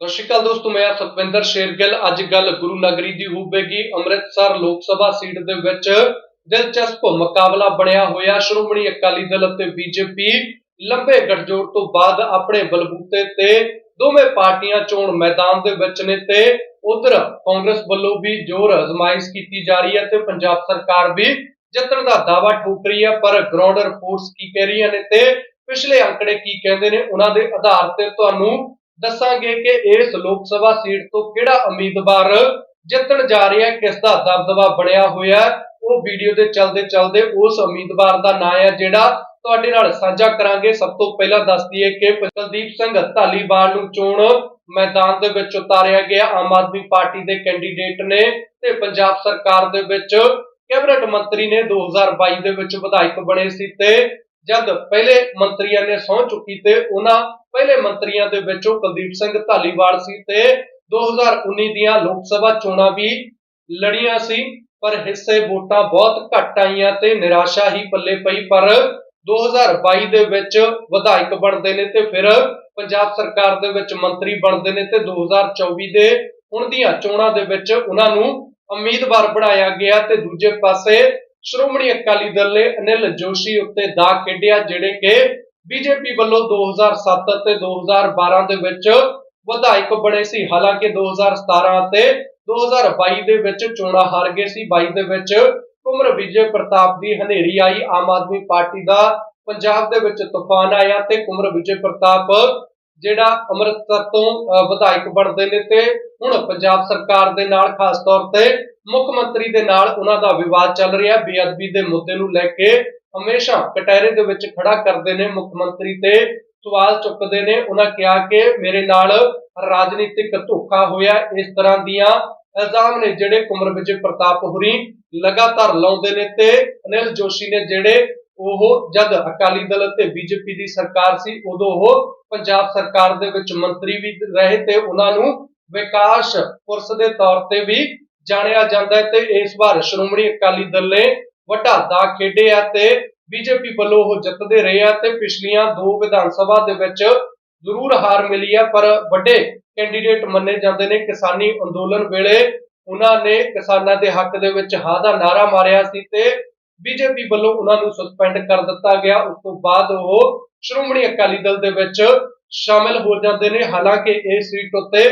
ਸਤਿ ਸ਼੍ਰੀ ਅਕਾਲ ਦੋਸਤੋ, ਮੈਂ ਸਤਵਿੰਦਰ ਸ਼ੇਰਗਿੱਲ। ਅੱਜ ਗੱਲ ਗੁਰੂ ਨਗਰੀ ਦੀ ਹੋਵੇਗੀ। ਅੰਮ੍ਰਿਤਸਰ ਲੋਕ ਸਭਾ ਸੀਟ ਦੇ ਵਿੱਚ ਦਿਲਚਸਪ ਮੁਕਾਬਲਾ ਬਣਿਆ ਹੋਇਆ। ਸ਼੍ਰੋਮਣੀ ਅਕਾਲੀ ਦਲ ਅਤੇ ਬੀਜੇਪੀ ਲੰਬੇ ਗੱਠਜੋੜ ਤੋਂ ਬਾਅਦ ਆਪਣੇ ਬਲਬੂਤੇ ਤੇ ਦੋਵੇਂ ਪਾਰਟੀਆਂ ਚੋਣ ਮੈਦਾਨ ਦੇ ਵਿੱਚ ਨੇ ਤੇ ਉਧਰ ਕਾਂਗਰਸ ਵੱਲੋਂ ਵੀ ਜ਼ੋਰ ਅਜ਼ਮਾਇਸ਼ ਕੀਤੀ ਜਾ ਰਹੀ ਹੈ ਤੇ ਪੰਜਾਬ ਸਰਕਾਰ ਵੀ ਜਿੱਤਣ ਦਾ ਦਾਅਵਾ ਠੋਕ ਰਹੀ ਹੈ, ਪਰ ਗਰਾਊਂਡ ਰਿਪੋਰਟਸ ਕੀ ਕਹਿ ਰਹੀਆਂ ਨੇ ਤੇ ਪਿਛਲੇ ਅੰਕੜੇ ਕੀ ਕਹਿੰਦੇ ਨੇ, ਉਹਨਾਂ ਦੇ ਆਧਾਰ ਤੇ ਤੁਹਾਨੂੰ ਦੱਸਾਂਗੇ ਕਿ ਇਸ ਲੋਕ ਸਭਾ ਸੀਟ ਤੋਂ ਕਿਹੜਾ ਉਮੀਦਵਾਰ ਜਿੱਤਣ ਜਾ ਰਿਹਾ ਕਿਸ ਦਾ ਦਬਦਬਾ ਬਣਿਆ ਹੋਇਆ ਉਹ ਵੀਡੀਓ ਦੇ ਚਲਦੇ ਚਲਦੇ ਉਸ ਉਮੀਦਵਾਰ ਦਾ ਨਾਂ ਹੈ ਜਿਹੜਾ ਤੁਹਾਡੇ ਨਾਲ ਸਾਂਝਾ ਕਰਾਂਗੇ। ਸਭ ਤੋਂ ਪਹਿਲਾਂ ਦੱਸ ਦਈਏ ਕਿ ਕੁਲਦੀਪ ਸਿੰਘ ਧਾਲੀਵਾਲ ਨੂੰ ਚੋਣ ਮੈਦਾਨ ਦੇ ਵਿੱਚ ਉਤਾਰਿਆ ਗਿਆ। ਆਮ ਆਦਮੀ ਪਾਰਟੀ ਦੇ ਕੈਂਡੀਡੇਟ ਨੇ ਤੇ ਪੰਜਾਬ ਸਰਕਾਰ ਦੇ ਵਿੱਚ ਕੈਬਨਿਟ ਮੰਤਰੀ ਨੇ 2022 ਦੇ ਵਿੱਚ ਵਿਧਾਇਕ ਬਣੇ ਸੀ ਤੇ ਜਦ ਪਹਿਲੇ ਮੰਤਰੀਆਂ ਨੇ ਸਹੁੰ ਚੁੱਕੀ ਤੇ ਉਹਨਾਂ ਪਹਿਲੇ ਮੰਤਰੀਆਂ ਦੇ ਵਿੱਚੋਂ ਕੁਲਦੀਪ ਸਿੰਘ ਧਾਲੀਵਾਲ ਸੀ ਤੇ 2019 ਦੀਆਂ ਲੋਕ ਸਭਾ ਚੋਣਾਂ ਵੀ ਲੜੀਆਂ ਸੀ, ਪਰ ਹਿੱਸੇ ਵੋਟਾਂ ਬਹੁਤ ਘੱਟ ਆਈਆਂ ਤੇ ਨਿਰਾਸ਼ਾ ਹੀ ਪੱਲੇ ਪਈ, ਪਰ 2022 ਦੇ ਵਿੱਚ ਵਿਧਾਇਕ ਬਣਦੇ ਨੇ ਤੇ ਫਿਰ ਪੰਜਾਬ ਸਰਕਾਰ ਦੇ ਵਿੱਚ ਮੰਤਰੀ ਬਣਦੇ ਨੇ ਤੇ 2024 ਦੇ ਹੁਣ ਦੀਆਂ ਚੋਣਾਂ ਦੇ ਵਿੱਚ ਉਹਨਾਂ ਨੂੰ ਉਮੀਦਵਾਰ ਬਣਾਇਆ ਗਿਆ ਤੇ ਦੂਜੇ ਪਾਸੇ ਸ਼੍ਰੋਮਣੀ ਅਕਾਲੀ ਦਲ ਨੇ ਅਨਿਲ ਜੋਸ਼ੀ ਉੱਤੇ ਦਾ ਖੇਡਿਆ ਜਿਹੜੇ ਕਿ ਬੀਜੇਪੀ ਵੱਲੋਂ 2007 ਅਤੇ 2012 ਦੇ ਵਿੱਚ ਵਿਧਾਇਕ ਬਣੇ ਸੀ। ਹਾਲਾਂਕਿ 2017 ਅਤੇ 2022 ਦੇ ਵਿੱਚ ਚੋਣਾਂ ਹਾਰ ਗਏ ਸੀ। 22 ਦੇ ਵਿੱਚ ਕੁਮਰ ਵਿਜੇ ਪ੍ਰਤਾਪ ਦੀ ਹਨੇਰੀ ਆਈ। ਆਮ ਆਦਮੀ ਪਾਰਟੀ ਦਾ ਪੰਜਾਬ ਦੇ ਵਿੱਚ ਤੂਫਾਨ ਆਇਆ ਤੇ ਕੁਮਰ ਵਿਜੇ ਪ੍ਰਤਾਪ ਜਿਹੜਾ ਅੰਮ੍ਰਿਤਸਰ ਤੋਂ ਅਹ, ਵਿਧਾਇਕ ਬਣਦੇ ਨੇ ਤੇ ਹੁਣ ਪੰਜਾਬ ਸਰਕਾਰ ਦੇ ਨਾਲ ਖਾਸ ਤੌਰ ਤੇ ਮੁੱਖ ਮੰਤਰੀ ਦੇ ਨਾਲ ਉਹਨਾਂ ਦਾ ਵਿਵਾਦ ਚੱਲ ਰਿਹਾ ਬੇਅਦਬੀ ਦੇ ਮੁੱਦੇ ਨੂੰ ਲੈ ਕੇ ਹਮੇਸ਼ਾ ਕਟਹਿਰੇ ਦੇ ਵਿੱਚ ਖੜਾ ਕਰਦੇ ਨੇ ਮੁੱਖ ਮੰਤਰੀ ਤੇ ਸਵਾਲ ਚੁੱਕਦੇ ਨੇ। ਉਹਨਾਂ ਕਿਹਾ ਕਿ ਮੇਰੇ ਨਾਲ ਰਾਜਨੀਤਿਕ ਧੋਖਾ ਹੋਇਆ ਇਸ ਤਰ੍ਹਾਂ ਦੀਆਂ ਇਲਜ਼ਾਮ ਨੇ ਜਿਹੜੇ ਕੁਮਰ ਵਿਜੇ ਪ੍ਰਤਾਪ ਹੁਰੀ ਲਗਾਤਾਰ ਲਾਉਂਦੇ ਨੇ ਤੇ ਅਨਿਲ ਜੋਸ਼ੀ ਨੇ ਜਿਹੜੇ ਉਹ ਜਦ ਅਕਾਲੀ ਦਲ ਤੇ ਬੀਜੇਪੀ ਦੀ ਸਰਕਾਰ ਸੀ, ਉਦੋਂ ਉਹ ਪੰਜਾਬ ਸਰਕਾਰ ਦੇ ਵਿੱਚ ਮੰਤਰੀ ਵੀ ਰਹੇ ਤੇ ਉਹਨਾਂ ਨੂੰ ਵਿਕਾਸ ਪੁਰਸ਼ ਦੇ ਤੌਰ ਤੇ ਵੀ ਜਾਣਿਆ ਜਾਂਦਾ ਹੈ ਤੇ ਇਸ ਵਾਰ ਸ਼੍ਰੋਮਣੀ ਅਕਾਲੀ ਦਲ ਨੇ ਵੱਡਾ ਦਾ ਖੇਡਿਆ ਤੇ ਬੀਜੇਪੀ ਵੱਲੋਂ ਉਹ ਜਿੱਤਦੇ ਰਹੇ ਆ ਤੇ ਪਿਛਲੀਆਂ ਦੋ ਵਿਧਾਨ ਸਭਾ ਦੇ ਵਿੱਚ ਜ਼ਰੂਰ ਹਾਰ ਮਿਲੀ ਆ, ਪਰ ਵੱਡੇ ਕੈਂਡੀਡੇਟ ਮੰਨੇ ਜਾਂਦੇ ਨੇ ਕਿਸਾਨੀ ਅੰਦੋਲਨ ਵੇਲੇ। ਉਹਨਾਂ ਨੇ ਕਿਸਾਨਾਂ ਦੇ ਹੱਕ ਦੇ ਵਿੱਚ ਹਾਂ ਦਾ ਨਾਰਾ ਮਾਰਿਆ ਸੀ ਤੇ ਬੀਜੇਪੀ ਵੱਲੋਂ ਉਹਨਾਂ ਨੂੰ ਸਸਪੈਂਡ ਕਰ ਦਿੱਤਾ ਗਿਆ। ਉਸ ਤੋਂ ਬਾਅਦ ਉਹ ਸ਼੍ਰੋਮਣੀ ਅਕਾਲੀ ਦਲ ਦੇ ਵਿੱਚ ਸ਼ਾਮਿਲ ਹੋ ਜਾਂਦੇ ਨੇ। ਹਾਲਾਂਕਿ ਇਸ ਸੀਟ ਉੱਤੇ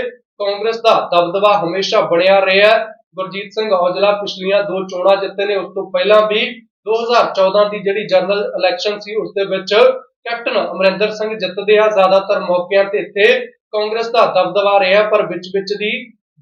ਕਾਂਗਰਸ ਦਾ ਦਬਦਬਾ ਹਮੇਸ਼ਾ ਬਣਿਆ ਰਿਹਾ। ਗੁਰਜੀਤ ਸਿੰਘ ਔਜਲਾ ਪਿਛਲੀਆਂ ਦੋ ਚੋਣਾਂ ਜਿੱਤੇ ਨੇ, ਉਸ ਤੋਂ ਪਹਿਲਾਂ ਵੀ 2014 ਦੀ ਜਿਹੜੀ ਜਨਰਲ ਇਲੈਕਸ਼ਨ ਸੀ, ਉਸ ਦੇ ਵਿੱਚ ਕੈਪਟਨ ਅਮਰਿੰਦਰ ਸਿੰਘ ਜਿੱਤਦੇ ਆ। ਜ਼ਿਆਦਾਤਰ ਮੌਕਿਆਂ ਤੇ ਇੱਥੇ ਕਾਂਗਰਸ ਦਾ ਦਬਦਬਾ ਰਿਹਾ, ਪਰ ਵਿੱਚ ਵਿੱਚ ਦੀ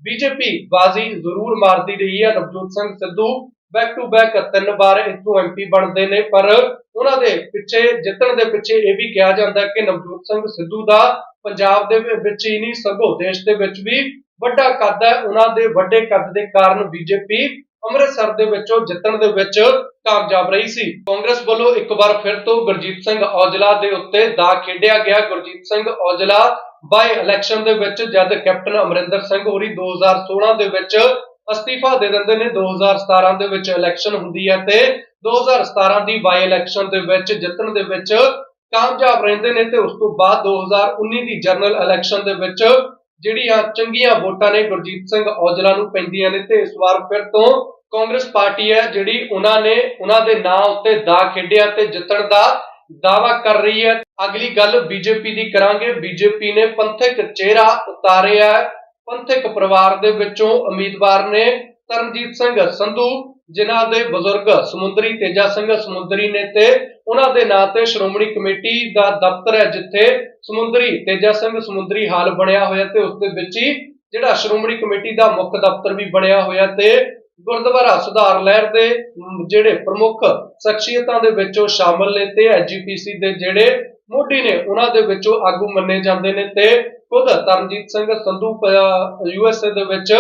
ਬੀਜੇਪੀ ਬਾਜ਼ੀ ਜ਼ਰੂਰ ਮਾਰਦੀ ਰਹੀ ਹੈ। Navjot Singh Sidhu back to back ਤਿੰਨ ਵਾਰ ਇੱਥੋਂ ਐਮਪੀ ਬਣਦੇ ਨੇ, ਪਰ ਉਹਨਾਂ ਦੇ ਪਿੱਛੇ, ਜਿੱਤਣ ਦੇ ਪਿੱਛੇ ਇਹ ਵੀ ਕਿਹਾ ਜਾਂਦਾ ਕਿ ਨਵਜੋਤ ਸਿੰਘ ਸਿੱਧੂ ਦਾ ਪੰਜਾਬ ਦੇ ਵਿੱਚ ਹੀ ਨਹੀਂ, ਸਗੋਂ ਦੇਸ਼ ਦੇ ਵਿੱਚ ਵੀ ਵੱਡਾ ਕੱਦ ਹੈ, ਉਹਨਾਂ ਦੇ ਵੱਡੇ ਕੱਦ ਦੇ ਕਾਰਨ ਬੀਜੇਪੀ ਅੰਮ੍ਰਿਤਸਰ ਦੇ ਵਿੱਚੋਂ ਜਿੱਤਣ ਦੇ ਵਿੱਚ ਕਾਮਯਾਬ ਰਹੀ ਸੀ। ਕਾਂਗਰਸ ਵੱਲੋਂ ਇੱਕ ਵਾਰ ਫਿਰ ਤੋਂ ਗੁਰਜੀਤ ਸਿੰਘ ਔਜਲਾ ਦੇ ਉੱਤੇ ਦਾ ਖੇਡਿਆ ਗਿਆ। ਗੁਰਜੀਤ ਸਿੰਘ ਔਜਲਾ ਬਾਈ ਇਲੈਕਸ਼ਨ ਦੇ ਵਿੱਚ ਜਦ ਕੈਪਟਨ ਅਮਰਿੰਦਰ ਸਿੰਘ ਹੋਰੀ 2016 ਦੇ ਵਿੱਚ ਅਸਤੀਫਾ ਦੇ ਦਿੰਦੇ ਨੇ 2017 ਦੇ ਵਿੱਚ ਇਲੈਕਸ਼ਨ ਹੁੰਦੀ ਹੈ ਤੇ 2017 ਦੀ ਬਾਈ ਇਲੈਕਸ਼ਨ ਦੇ ਵਿੱਚ ਜਿੱਤਣ ਦੇ ਵਿੱਚ ਕਾਮਯਾਬ ਰਹਿੰਦੇ ਨੇ ਤੇ ਉਸ ਤੋਂ ਬਾਅਦ 2019 ਦੀ ਜਨਰਲ ਇਲੈਕਸ਼ਨ ਦੇ ਵਿੱਚ ਜਿਹੜੀਆਂ ਚੰਗੀਆਂ ਵੋਟਾਂ ਨੇ ਗੁਰਜੀਤ ਸਿੰਘ ਔਜਲਾ ਨੂੰ ਪੈਂਦੀਆਂ ਨੇ ਤੇ ਇਸ ਵਾਰ ਫਿਰ ਤੋਂ ਕਾਂਗਰਸ ਪਾਰਟੀ ਹੈ ਜਿਹੜੀ ਉਹਨਾਂ ਨੇ ਉਹਨਾਂ ਦੇ ਨਾਂ ਉੱਤੇ ਦਾ ਖੇਡਿਆ ਤੇ ਜਿੱਤਣ ਦਾ ਦਾਵਾ ਕਰ ਰਹੀ ਹੈ। ਅਗਲੀ ਗੱਲ ਬੀਜੇਪੀ ਦੀ ਕਰਾਂਗੇ। ਬੀਜੇਪੀ ਨੇ ਪੰਥਕ ਚਿਹਰਾ ਉਤਾਰਿਆ ਪੰਥਕ ਪਰਿਵਾਰ ਦੇ ਵਿੱਚੋਂ ਉਮੀਦਵਾਰ ਨੇ ਤਰਨਜੀਤ ਸਿੰਘ ਸੰਧੂ, ਜਿਨ੍ਹਾਂ ਦੇ ਬਜ਼ੁਰਗ ਸਮੁੰਦਰੀ ਤੇਜਾ ਸਿੰਘ ਸਮੁੰਦਰੀ ਨੇ ਤੇ ਉਹਨਾਂ ਦੇ ਨਾਂ ਤੇ ਸ਼੍ਰੋਮਣੀ ਕਮੇਟੀ ਦਾ ਦਫ਼ਤਰ ਹੈ ਜਿੱਥੇ ਸਮੁੰਦਰੀ, ਤੇਜਾ ਸਿੰਘ ਸਮੁੰਦਰੀ ਹਾਲ ਬਣਿਆ ਹੋਇਆ ਤੇ ਉਸ ਦੇ ਵਿੱਚ ਹੀ ਜਿਹੜਾ ਸ਼੍ਰੋਮਣੀ ਕਮੇਟੀ ਦਾ ਮੁੱਖ ਦਫ਼ਤਰ ਵੀ ਬਣਿਆ ਹੋਇਆ ਤੇ ਗੁਰਦੁਆਰਾ ਸੁਧਾਰ ਲਹਿਰ ਦੇ ਜਿਹੜੇ ਪ੍ਰਮੁੱਖ ਸ਼ਖਸੀਅਤਾਂ ਦੇ ਵਿੱਚੋਂ ਸ਼ਾਮਲ ਨੇ ਤੇ ਐਜੀਪੀਸੀ ਦੇ ਜਿਹੜੇ ਮੋਢੀ ਨੇ, ਉਹਨਾਂ ਦੇ ਵਿੱਚੋਂ ਆਗੂ ਮੰਨੇ ਜਾਂਦੇ ਨੇ ਤੇ ਖੁਦ ਤਰਨਜੀਤ ਸਿੰਘ ਸੰਧੂ ਯੂਐਸਏ ਦੇ ਵਿੱਚ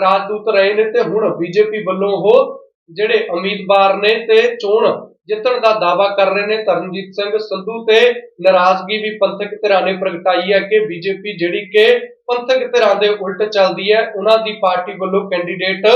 ਰਾਜਦੂਤ ਰਹੇ ਨੇ ਤੇ ਹੁਣ ਬੀਜੇਪੀ ਵੱਲੋਂ ਉਹ ਜਿਹੜੇ ਉਮੀਦਵਾਰ ਨੇ ਤੇ ਚੋਣ ਜਿੱਤਣ ਦਾ ਦਾਵਾ ਕਰ ਰਹੇ ਨੇ ਤਰਨਜੀਤ ਸਿੰਘ ਸੰਧੂ ਤੇ ਨਾਰਾਜ਼ਗੀ ਵੀ ਪੰਥਕ ਧਿਰਾਂ ਨੇ ਪ੍ਰਗਟਾਈ ਹੈ ਕਿ ਬੀਜੇਪੀ ਜਿਹੜੀ ਕਿ ਪੰਥਕ ਧਿਰਾਂ ਦੇ ਉਲਟ ਚੱਲਦੀ ਹੈ, ਉਹਨਾਂ ਦੀ ਪਾਰਟੀ ਵੱਲੋਂ ਕੈਂਡੀਡੇਟ